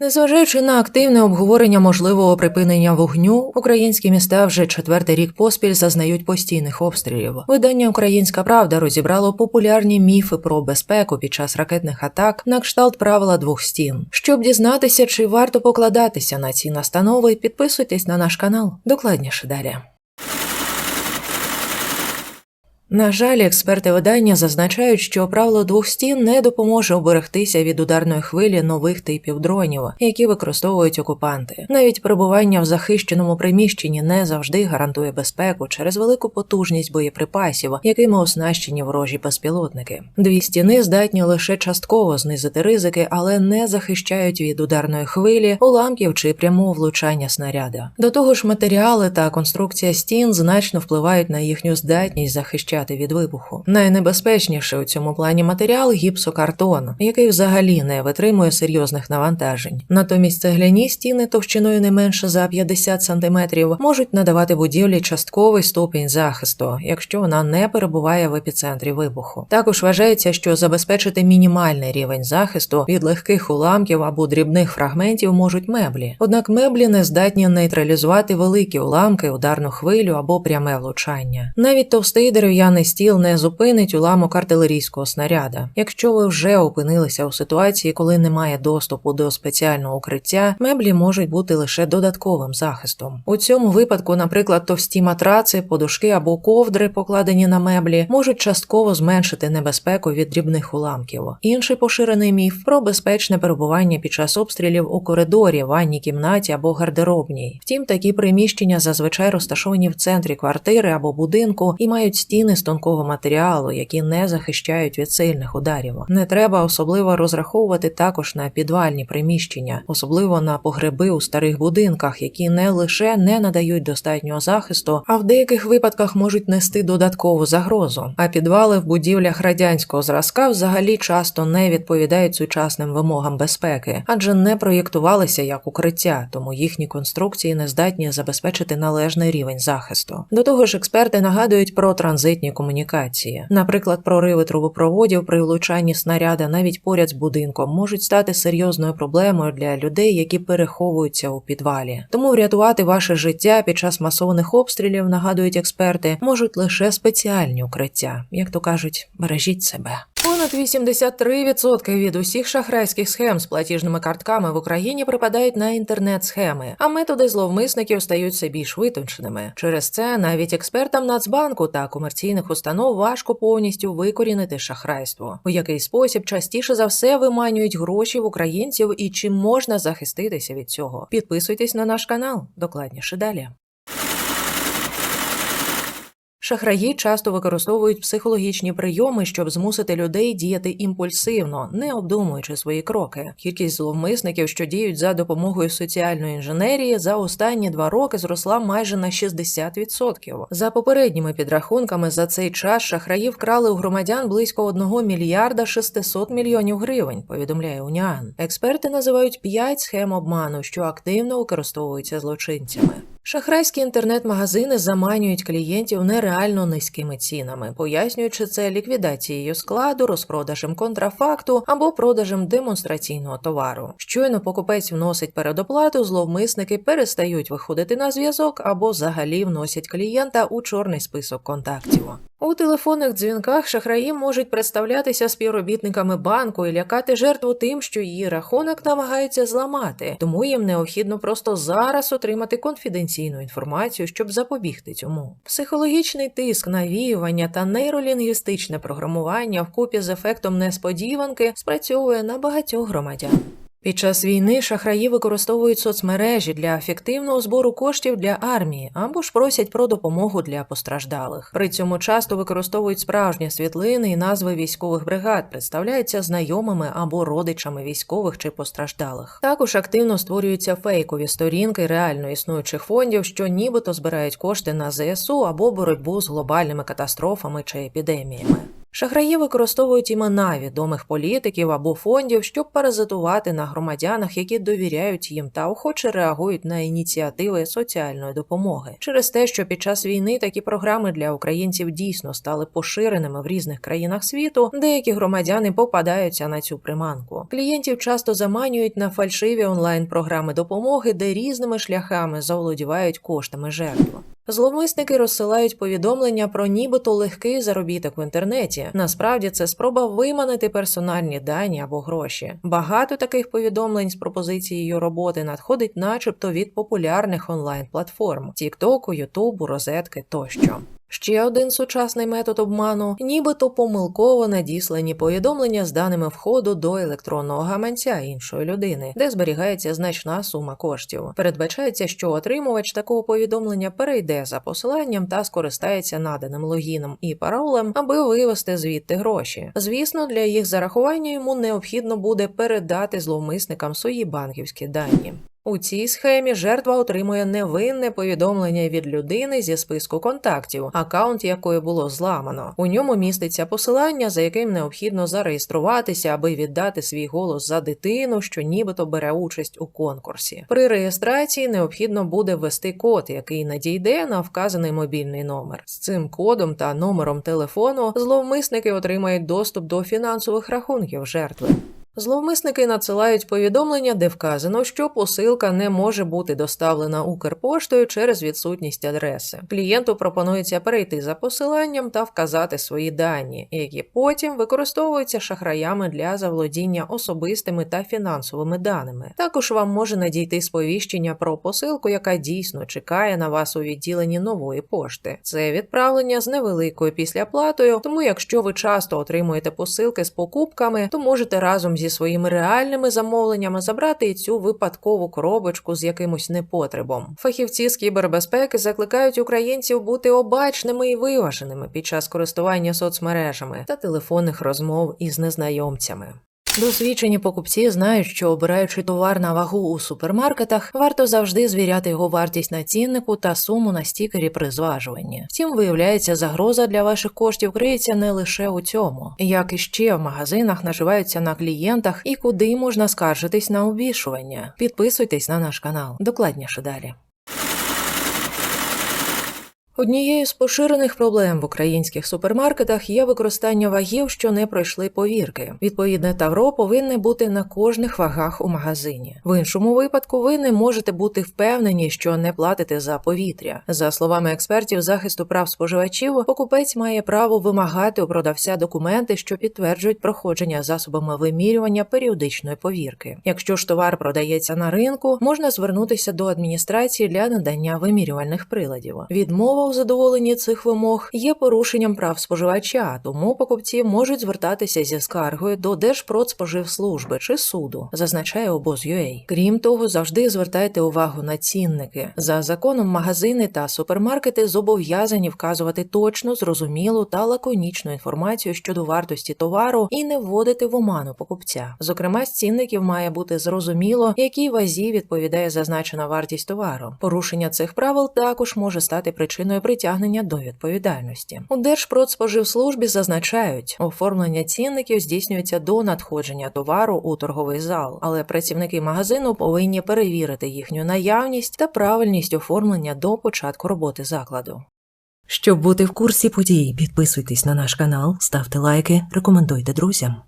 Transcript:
Незважаючи на активне обговорення можливого припинення вогню, українські міста вже четвертий рік поспіль зазнають постійних обстрілів. Видання Українська Правда розібрало популярні міфи про безпеку під час ракетних атак на кшталт правила двох стін. Щоб дізнатися, чи варто покладатися на ці настанови, підписуйтесь на наш канал. Докладніше далі. На жаль, експерти видання зазначають, що правило двох стін не допоможе оберегтися від ударної хвилі нових типів дронів, які використовують окупанти. Навіть перебування в захищеному приміщенні не завжди гарантує безпеку через велику потужність боєприпасів, якими оснащені ворожі безпілотники. Дві стіни здатні лише частково знизити ризики, але не захищають від ударної хвилі, уламків чи прямого влучання снаряда. До того ж, матеріали та конструкція стін значно впливають на їхню здатність захищати від вибуху. Найнебезпечніший у цьому плані матеріал гіпсокартон, який взагалі не витримує серйозних навантажень. Натомість цегляні стіни товщиною не менше за 50 см можуть надавати будівлі частковий ступінь захисту, якщо вона не перебуває в епіцентрі вибуху. Також вважається, що забезпечити мінімальний рівень захисту від легких уламків або дрібних фрагментів можуть меблі. Однак меблі не здатні нейтралізувати великі уламки, ударну хвилю або пряме влучання. Навіть товстий дерев'яний стіл не зупинить уламок артилерійського снаряда. Якщо ви вже опинилися у ситуації, коли немає доступу до спеціального укриття, меблі можуть бути лише додатковим захистом. У цьому випадку, наприклад, товсті матраци, подушки або ковдри, покладені на меблі, можуть частково зменшити небезпеку від дрібних уламків. Інший поширений міф про безпечне перебування під час обстрілів у коридорі, ванній кімнаті або гардеробній. Втім, такі приміщення зазвичай розташовані в центрі квартири або будинку і мають стіни тонкого матеріалу, які не захищають від сильних ударів. Не треба особливо розраховувати також на підвальні приміщення, особливо на погреби у старих будинках, які не лише не надають достатнього захисту, а в деяких випадках можуть нести додаткову загрозу. А підвали в будівлях радянського зразка взагалі часто не відповідають сучасним вимогам безпеки, адже не проєктувалися як укриття, тому їхні конструкції не здатні забезпечити належний рівень захисту. До того ж, експерти нагадують про транзитні комунікації. Наприклад, прориви трубопроводів при влучанні снаряда навіть поряд з будинком можуть стати серйозною проблемою для людей, які переховуються у підвалі. Тому врятувати ваше життя під час масованих обстрілів, нагадують експерти, можуть лише спеціальні укриття, як то кажуть, бережіть себе. Понад 83% від усіх шахрайських схем з платіжними картками в Україні припадають на інтернет-схеми, а методи зловмисників стають все більш витонченими. Через це навіть експертам Нацбанку та комерційних установ важко повністю викорінити шахрайство, у який спосіб частіше за все виманюють гроші в українців і чим можна захиститися від цього. Підписуйтесь на наш канал, докладніше далі. Шахраї часто використовують психологічні прийоми, щоб змусити людей діяти імпульсивно, не обдумуючи свої кроки. Кількість зловмисників, що діють за допомогою соціальної інженерії, за останні два роки зросла майже на 60%. За попередніми підрахунками, за цей час шахраї вкрали у громадян близько 1 мільярда 600 мільйонів гривень. Повідомляє Уніан. Експерти називають 5 схем обману, що активно використовуються злочинцями. Шахрайські інтернет-магазини заманюють клієнтів нереально низькими цінами, пояснюючи це ліквідацією складу, розпродажем контрафакту або продажем демонстраційного товару. Щойно покупець вносить передоплату, зловмисники перестають виходити на зв'язок або взагалі вносять клієнта у чорний список контактів. У телефонних дзвінках шахраї можуть представлятися співробітниками банку і лякати жертву тим, що її рахунок намагаються зламати, тому їм необхідно просто зараз отримати конфіденційну інформацію, щоб запобігти цьому. Психологічний тиск, навіювання та нейролінгвістичне програмування вкупі з ефектом несподіванки спрацьовує на багатьох громадян. Під час війни шахраї використовують соцмережі для ефективного збору коштів для армії або ж просять про допомогу для постраждалих. При цьому часто використовують справжні світлини і назви військових бригад, представляються знайомими або родичами військових чи постраждалих. Також активно створюються фейкові сторінки реально існуючих фондів, що нібито збирають кошти на ЗСУ або боротьбу з глобальними катастрофами чи епідеміями. Шахраї використовують імена відомих політиків або фондів, щоб паразитувати на громадянах, які довіряють їм та охоче реагують на ініціативи соціальної допомоги. Через те, що під час війни такі програми для українців дійсно стали поширеними в різних країнах світу, деякі громадяни попадаються на цю приманку. Клієнтів часто заманюють на фальшиві онлайн-програми допомоги, де різними шляхами заволодівають коштами жертв. Зловмисники розсилають повідомлення про нібито легкий заробіток в інтернеті. Насправді це спроба виманити персональні дані або гроші. Багато таких повідомлень з пропозицією роботи надходить, начебто від популярних онлайн-платформ: Тіктоку, Ютубу, розетки тощо. Ще один сучасний метод обману, нібито помилково надіслані повідомлення з даними входу до електронного гаманця іншої людини, де зберігається значна сума коштів. Передбачається, що отримувач такого повідомлення перейде за посиланням та скористається наданим логіном і паролем, аби вивести звідти гроші. Звісно, для їх зарахування йому необхідно буде передати зловмисникам свої банківські дані. У цій схемі жертва отримує невинне повідомлення від людини зі списку контактів, акаунт якої було зламано. У ньому міститься посилання, за яким необхідно зареєструватися, аби віддати свій голос за дитину, що нібито бере участь у конкурсі. При реєстрації необхідно буде ввести код, який надійде на вказаний мобільний номер. З цим кодом та номером телефону зловмисники отримають доступ до фінансових рахунків жертви. Зловмисники надсилають повідомлення, де вказано, що посилка не може бути доставлена Укрпоштою через відсутність адреси. Клієнту пропонується перейти за посиланням та вказати свої дані, які потім використовуються шахраями для заволодіння особистими та фінансовими даними. Також вам може надійти сповіщення про посилку, яка дійсно чекає на вас у відділенні нової пошти. Це відправлення з невеликою післяплатою, тому якщо ви часто отримуєте посилки з покупками, то можете разом зі своїми реальними замовленнями забрати і цю випадкову коробочку з якимось непотребом. Фахівці з кібербезпеки закликають українців бути обачними і виваженими під час користування соцмережами та телефонних розмов із незнайомцями. Досвідчені покупці знають, що обираючи товар на вагу у супермаркетах, варто завжди звіряти його вартість на ціннику та суму на стікері при зважуванні. Втім, виявляється, загроза для ваших коштів криється не лише у цьому, як і ще в магазинах наживаються на клієнтах і куди можна скаржитись на обвішування. Підписуйтесь на наш канал. Докладніше далі. Однією з поширених проблем в українських супермаркетах є використання вагів, що не пройшли повірки. Відповідне тавро повинне бути на кожних вагах у магазині. В іншому випадку ви не можете бути впевнені, що не платите за повітря. За словами експертів захисту прав споживачів, покупець має право вимагати у продавця документи, що підтверджують проходження засобами вимірювання періодичної повірки. Якщо ж товар продається на ринку, можна звернутися до адміністрації для надання вимірювальних приладів. Відмова у задоволенні цих вимог є порушенням прав споживача, тому покупці можуть звертатися зі скаргою до Держпродспоживслужби чи суду, зазначає обоз.ua. Крім того, завжди звертайте увагу на цінники. За законом магазини та супермаркети зобов'язані вказувати точну, зрозумілу та лаконічну інформацію щодо вартості товару і не вводити в оману покупця. Зокрема, з цінників має бути зрозуміло, якій вазі відповідає зазначена вартість товару. Порушення цих правил також може стати причиною притягнення до відповідальності. У Держпродспоживслужбі зазначають, оформлення цінників здійснюється до надходження товару у торговий зал, але працівники магазину повинні перевірити їхню наявність та правильність оформлення до початку роботи закладу. Щоб бути в курсі подій, підписуйтесь на наш канал, ставте лайки, рекомендуйте друзям.